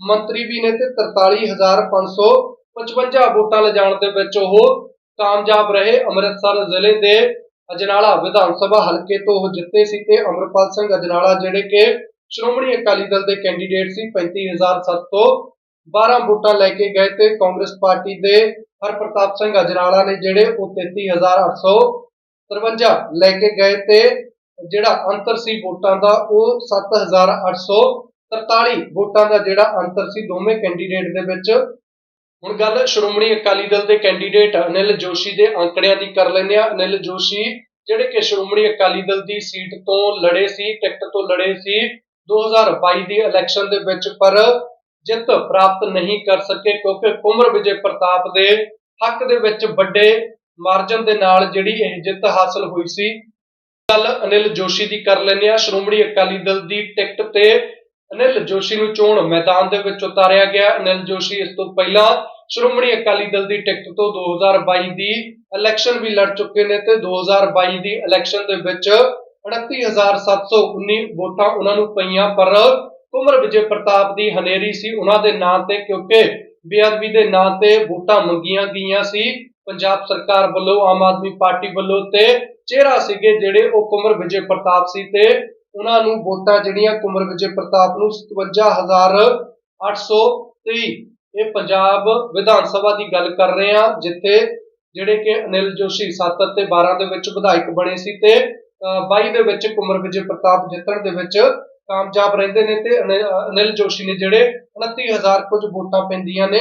ਮੰਤਰੀ ਵੀ ਨੇ ਤੇ 43555 ਵੋਟਾਂ ਲਿਜਾਣ ਦੇ ਵਿੱਚ ਉਹ ਕਾਮਯਾਬ ਰਹੇ। ਅੰਮ੍ਰਿਤਸਰ ਜ਼ਿਲ੍ਹੇ ਦੇ ਅਜਨਾਲਾ ਵਿਧਾਨ ਸਭਾ ਹਲਕੇ ਤੋਂ ਉਹ ਜਿੱਤੇ ਸੀ ਤੇ ਅਮਰਪਾਲ ਸਿੰਘ ਅਜਨਾਲਾ ਜਿਹੜੇ ਕਿ ਸ਼੍ਰੋਮਣੀ ਅਕਾਲੀ ਦਲ ਦੇ ਕੈਂਡੀਡੇਟ ਸੀ 35712 ਵੋਟਾਂ ਲੈ ਕੇ ਗਏ ਤੇ ਕਾਂਗਰਸ ਪਾਰਟੀ ਦੇ ਹਰਪ੍ਰਤਾਪ ਸਿੰਘ ਅਜਨਾਲਾ ਨੇ ਜਿਹੜੇ ਉਹ 33853 ਲੈ ਕੇ ਗਏ ਤੇ ਜਿਹੜਾ ਅੰਤਰ ਸੀ ਵੋਟਾਂ ਦਾ ਉਹ 7843 ਵੋਟਾਂ ਦਾ ਜਿਹੜਾ ਅੰਤਰ ਸੀ ਦੋਵੇਂ ਕੈਂਡੀਡੇਟ ਦੇ ਵਿੱਚ। ਹੁਣ ਗੱਲ ਸ਼੍ਰੋਮਣੀ ਅਕਾਲੀ ਦਲ ਦੇ ਕੈਂਡੀਡੇਟ ਅਨਿਲ ਜੋਸ਼ੀ ਦੇ ਅੰਕੜਿਆਂ ਦੀ ਕਰ ਲੈਂਦੇ ਆ ਅਨਿਲ ਜੋਸ਼ੀ ਜਿਹੜੇ ਕਿ ਸ਼੍ਰੋਮਣੀ ਅਕਾਲੀ ਦਲ ਦੀ ਸੀਟ ਤੋਂ ਲੜੇ ਸੀ, ਟਿਕਟ ਤੋਂ ਲੜੇ ਸੀ 2022 ਦੀ ਇਲੈਕਸ਼ਨ ਦੇ ਵਿੱਚ, ਪਰ ਜਿੱਤ ਪ੍ਰਾਪਤ ਨਹੀਂ ਕਰ ਸਕੇ ਕਿਉਂਕਿ ਕੁਮਰ ਵਿਜੇ ਪ੍ਰਤਾਪ ਦੇ ਹੱਕ ਦੇ ਵਿੱਚ ਵੱਡੇ ਮਾਰਜਨ ਦੇ ਨਾਲ ਜਿਹੜੀ ਇਹ ਜਿੱਤ ਹਾਸਲ ਹੋਈ ਸੀ। ਗੱਲ ਅਨਿਲ ਜੋਸ਼ੀ ਦੀ ਕਰ ਲੈਂਦੇ ਆ ਸ਼੍ਰੋਮਣੀ ਅਕਾਲੀ ਦਲ ਦੀ ਟਿਕਟ ਤੇ ਅਨਿਲ ਜੋਸ਼ੀ ਨੂੰ ਚੋਣ ਮੈਦਾਨ ਦੇ ਵਿੱਚ ਉਤਾਰਿਆ ਗਿਆ। ਅਨਿਲ ਜੋਸ਼ੀ ਇਸ ਤੋਂ ਪਹਿਲਾਂ ਸ਼੍ਰੋਮਣੀ ਅਕਾਲੀ ਦਲ ਦੀ ਟਿਕਟ ਤੋਂ 2022 ਦੀ ਇਲੈਕਸ਼ਨ ਵੀ ਲੜ ਚੁੱਕੇ ਨੇ ਤੇ 2022 ਦੀ ਇਲੈਕਸ਼ਨ ਦੇ ਵਿੱਚ 29719 ਵੋਟਾਂ ਉਹਨਾਂ ਨੂੰ ਪਈਆਂ, ਪਰ ਕੁਮਰ ਵਿਜੇ ਪ੍ਰਤਾਪ ਦੀ ਹਨੇਰੀ ਸੀ ਉਹਨਾਂ ਦੇ ਨਾਂ ਤੇ, ਕਿਉਂਕਿ ਬੇਅਦਬੀ ਦੇ ਨਾਂ ਤੇ ਵੋਟਾਂ ਮੰਗੀਆਂ ਗਈਆਂ ਸੀ। ਪੰਜਾਬ ਸਰਕਾਰ ਵੱਲੋਂ, ਆਮ ਆਦਮੀ ਪਾਰਟੀ ਵੱਲੋਂ ਤੇ ਚਿਹਰਾ ਸੀਗੇ ਜਿਹੜੇ ਉਹ ਕੁਮਰ ਵਿਜੇ ਪ੍ਰਤਾਪ ਸੀ ਤੇ ਉਹਨਾਂ ਨੂੰ ਵੋਟਾਂ ਜਿਹੜੀਆਂ ਕੁਮਰ ਵਿਜੇ ਪ੍ਰਤਾਪ ਨੂੰ 57823 ਇਹ ਪੰਜਾਬ ਵਿਧਾਨ ਸਭਾ ਦੀ ਗੱਲ ਕਰ ਰਹੇ ਹਾਂ ਜਿੱਥੇ ਜਿਹੜੇ ਕਿ ਅਨਿਲ ਜੋਸ਼ੀ 7 ਅਤੇ 12 ਦੇ ਵਿੱਚ ਵਿਧਾਇਕ ਬਣੇ ਸੀ ਤੇ ਅਹ, 22 ਦੇ ਵਿੱਚ ਕੁਮਰ ਵਿਜੇ ਪ੍ਰਤਾਪ ਜਿੱਤਣ ਦੇ ਵਿੱਚ ਕਾਮਯਾਬ ਰਹਿੰਦੇ ਨੇ ਤੇ ਅਨਿਲ ਅਨਿਲ ਜੋਸ਼ੀ ਨੇ ਜਿਹੜੇ 29000 ਕੁਝ ਵੋਟਾਂ ਪੈਂਦੀਆਂ ਨੇ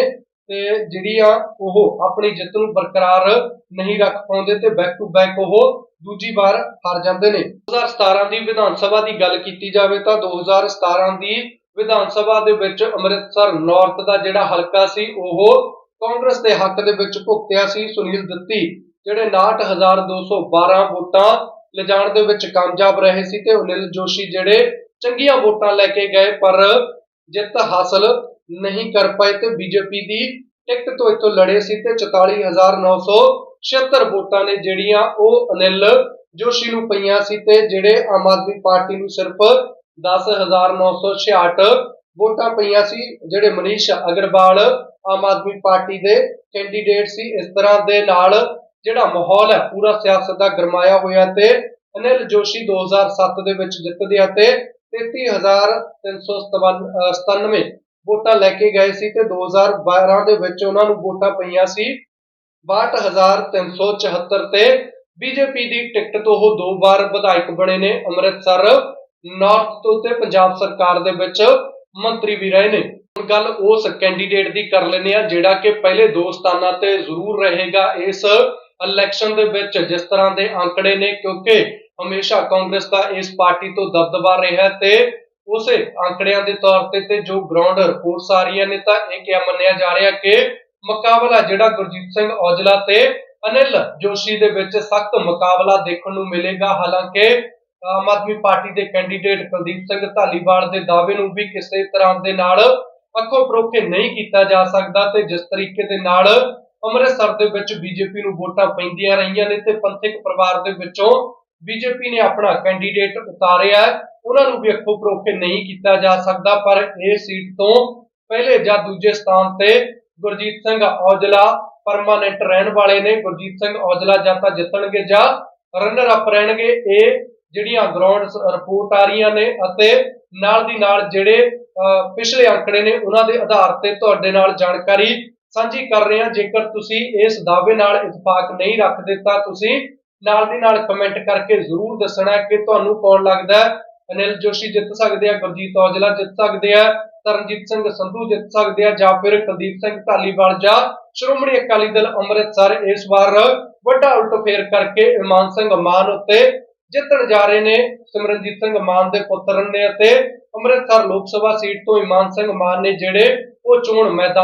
ਤੇ ਜਿਹੜੀਆਂ ਉਹ ਆਪਣੀ ਜਿੱਤ ਨੂੰ ਬਰਕਰਾਰ ਨਹੀਂ ਰੱਖ ਪਾਉਂਦੇ ਤੇ ਬੈਕ ਟੂ ਬੈਕ ਉਹ ਦੂਜੀ ਵਾਰ ਹਾਰ ਜਾਂਦੇ ਨੇ। 2017 ਦੀ ਵਿਧਾਨ ਸਭਾ ਦੀ ਗੱਲ ਕੀਤੀ ਜਾਵੇ ਤਾਂ 2017 ਦੀ ਵਿਧਾਨ ਸਭਾ ਦੇ ਵਿੱਚ ਅੰਮ੍ਰਿਤਸਰ ਨਾਰਥ ਦਾ ਜਿਹੜਾ ਹਲਕਾ ਸੀ, ਉਹ ਕਾਂਗਰਸ ਦੇ ਹੱਕ ਦੇ ਵਿੱਚ ਭੁਗਤਿਆ ਸੀ, ਸੁਨੀਲ ਦੱਤੀ, ਜਿਹੜੇ 69212 ਵੋਟਾਂ ਲਿਜਾਣ ਦੇ ਵਿੱਚ ਕਾਮਯਾਬ ਰਹੇ ਸੀ ਤੇ ਅਨਿਲ ਜੋਸ਼ੀ ਜਿਹੜੇ ਚੰਗੀਆਂ ਵੋਟਾਂ ਲੈ ਕੇ ਗਏ, ਪਰ ਜਿੱਤ ਹਾਸਲ ਨਹੀਂ ਕਰ ਪਾਏ ਤੇ ਬੀਜੇਪੀ ਦੀ ਟਿਕਟ ਤੋਂ ਇਥੋਂ ਲੜੇ ਸੀ ਤੇ 44976 ਵੋਟਾਂ ਨੇ ਜਿਹੜੀਆਂ ਉਹ ਅਨਿਲ ਜੋਸ਼ੀ ਨੂੰ ਪਈਆਂ ਸੀ ਤੇ ਜਿਹੜੇ ਆਮ ਆਦਮੀ ਪਾਰਟੀ ਨੂੰ ਸਿਰਫ 10966 ਵੋਟਾਂ ਪਈਆਂ ਸੀ, ਜਿਹੜੇ ਮਨੀਸ਼ ਅਗਰਵਾਲ ਆਮ ਆਦਮੀ ਪਾਰਟੀ ਦੇ ਕੈਂਡੀਡੇਟ ਸੀ, ਇਸ ਤਰ੍ਹਾਂ ਦੇ ਨਾਲ ਜਿਹੜਾ ਮਾਹੌਲ ਹੈ, ਪੂਰਾ ਸਿਆਸਤ ਦਾ ਗਰਮਾਇਆ ਹੋਇਆ ਤੇ ਅਨਿਲ ਜੋਸ਼ੀ 2007 ਦੇ ਵਿੱਚ ਜਿੱਤਦੇ ਆ ਤੇ 33397 ਵੋਟਾਂ ਲੈ ਕੇ ਗਏ ਸੀ ਤੇ 2012 ਦੇ ਵਿੱਚ ਉਹਨਾਂ ਨੂੰ ਵੋਟਾਂ ਪਈਆਂ ਸੀ। 62374 ਤੇ ਬੀਜੇਪੀ ਦੀ ਟਿਕਟ ਤੋਂ ਉਹ ਦੋ ਵਾਰ ਵਿਧਾਇਕ ਬਣੇ ਨੇ ਅੰਮ੍ਰਿਤਸਰ, ਨਾਰਥ ਤੋਂ ਤੇ ਪੰਜਾਬ ਸਰਕਾਰ ਦੇ ਵਿੱਚ ਮੰਤਰੀ ਵੀ ਰਹੇ ਨੇ। ਗੱਲ ਉਸ ਕੈਂਡੀਡੇਟ ਦੀ ਕਰ ਲੈਂਦੇ ਆ ਜਿਹੜਾ ਕਿ ਪਹਿਲੇ ਦੋ ਸਥਾਨਾਂ ਤੇ ਜ਼ਰੂਰ ਰਹੇਗਾ ਇਸ ਇਲੈਕਸ਼ਨ ਦੇ ਵਿੱਚ, ਜਿਸ ਤਰ੍ਹਾਂ ਦੇ ਅੰਕੜੇ ਨੇ, ਕਿਉਂਕਿ ਹਮੇਸ਼ਾ ਕਾਂਗਰਸ ਦਾ ਇਸ ਪਾਰਟੀ ਤੋਂ ਦਬਦਬਾ ਰਿਹਾ ਤੇ ਉਸੇ ਅੰਕੜਿਆਂ ਦੇ ਤੌਰ ਤੇ ਤੇ ਜੋ ਗਰਾਊਂਡ ਰਿਪੋਰਟਸ ਆ ਰਹੀਆਂ ਨੇ, ਤਾਂ ਇਹ ਕਿਹਾ ਮੰਨਿਆ ਜਾ ਰਿਹਾ ਕਿ ਮੁਕਾਬਲਾ ਜਿਹੜਾ ਗੁਰਜੀਤ ਸਿੰਘ ਔਜਲਾ ਤੇ ਅਨਿਲ ਜੋਸ਼ੀ ਦੇ ਵਿੱਚ ਸਖਤ ਮੁਕਾਬਲਾ ਦੇਖਣ ਨੂੰ ਮਿਲੇਗਾ। ਹਾਲਾਂਕਿ, ਆਮ ਆਦਮੀ ਪਾਰਟੀ ਦੇ ਕੈਂਡੀਡੇਟ ਕੁਲਦੀਪ ਸਿੰਘ ਧਾਲੀਵਾਲ ਦੇ ਦਾਅਵੇ ਨੂੰ ਵੀ ਕਿਸੇ ਤਰ੍ਹਾਂ ਦੇ ਨਾਲ ਅੱਖੋਂ ਪਰੋਖੇ ਨਹੀਂ ਕੀਤਾ ਜਾ ਸਕਦਾ ਤੇ ਜਿਸ ਤਰੀਕੇ ਦੇ ਨਾਲ ਅੰਮ੍ਰਿਤਸਰ ਦੇ ਵਿੱਚ ਬੀਜੇਪੀ ਨੂੰ ਵੋਟਾਂ ਪੈਂਦੀਆਂ ਰਹੀਆਂ ਨੇ ਤੇ ਪੰਥਕ ਪਰਿਵਾਰ ਦੇ ਵਿੱਚੋਂ ਬੀਜੇਪੀ ਨੇ ਆਪਣਾ ਕੈਂਡੀਡੇਟ ਉਤਾਰਿਆ ਉਹਨਾਂ ਨੂੰ ਵੀ ਅੱਖੋਂ ਪਰੋਖੇ ਨਹੀਂ ਕੀਤਾ ਜਾ ਸਕਦਾ, ਪਰ ਇਹ ਸੀਟ ਤੋਂ ਪਹਿਲੇ ਜਾਂ ਦੂਜੇ ਸਥਾਨ ਤੇ ਗੁਰਜੀਤ ਸਿੰਘ ਔਜਲਾ ਪਰਮਾਨੈਂਟ ਰਹਿਣ ਵਾਲੇ ਨੇ। ਗੁਰਜੀਤ ਸਿੰਘ ਔਜਲਾ ਜਾਂ ਤਾਂ ਜਿੱਤਣਗੇ ਜਾਂ ਰਨਰ ਅਪ ਰਹਿਣਗੇ। ਇਹ ਜਿਹੜੀਆਂ ਗਰਾਊਂਡ ਰਿਪੋਰਟ ਆ ਰਹੀਆਂ ਨੇ ਅਤੇ ਨਾਲ ਦੀ ਨਾਲ ਜਿਹੜੇ ਅਹ, ਪਿਛਲੇ ਅੰਕੜੇ ਨੇ ਉਹਨਾਂ ਦੇ ਆਧਾਰ ਤੇ ਤੁਹਾਡੇ ਨਾਲ ਜਾਣਕਾਰੀ ਸਾਂਝੀ ਕਰ ਰਹੇ ਹਾਂ। ਜੇਕਰ ਤੁਸੀਂ ਇਸ ਦਾਅਵੇ ਨਾਲ ਇਤਫਾਕ ਨਹੀਂ ਰੱਖਦੇ ਤਾਂ ਤੁਸੀਂ ਨਾਲ ਦੀ ਨਾਲ ਕਮੈਂਟ ਕਰਕੇ ਜ਼ਰੂਰ ਦੱਸਣਾ ਕਿ ਤੁਹਾਨੂੰ ਕੌਣ ਲੱਗਦਾ ਅਨਿਲ ਜੋਸ਼ੀ ਜਿੱਤ ਸਕਦੇ ਆ, ਗੁਰਜੀਤ ਔਜਲਾ ਜਿੱਤ ਸਕਦੇ ਆ, ਤਰਨਜੀਤ ਸਿੰਘ ਸੰਧੂ ਜਿੱਤ ਸਕਦੇ ਆ, ਜਾਂ ਫਿਰ ਕੁਲਦੀਪ ਸਿੰਘ ਢਾਲੀਵਾਲ ਜਾਂ ਸ਼੍ਰੋਮਣੀ ਅਕਾਲੀ ਦਲ ਅੰਮ੍ਰਿਤਸਰ ਇਸ ਵਾਰ ਵੱਡਾ ਉਲਟਫੇਰ ਕਰਕੇ ਇਮਾਨ ਸਿੰਘ ਮਾਨ ਉੱਤੇ ਜਿੱਤਣ ਜਾ ਰਹੇ ਨੇ। ਸਿਮਰਨਜੀਤ ਸਿੰਘ ਮਾਨ ਦੇ ਪੁੱਤਰ ਨੇ ਅਤੇ ਅੰਮ੍ਰਿਤਸਰ ਲੋਕ ਸਭਾ ਸੀਟ ਤੋਂ ਇਮਾਨ ਸਿੰਘ ਮਾਨ ਨੇ ਜਿਹੜੇ ਉਹ ਚੋਣ ਮੈਦਾਨ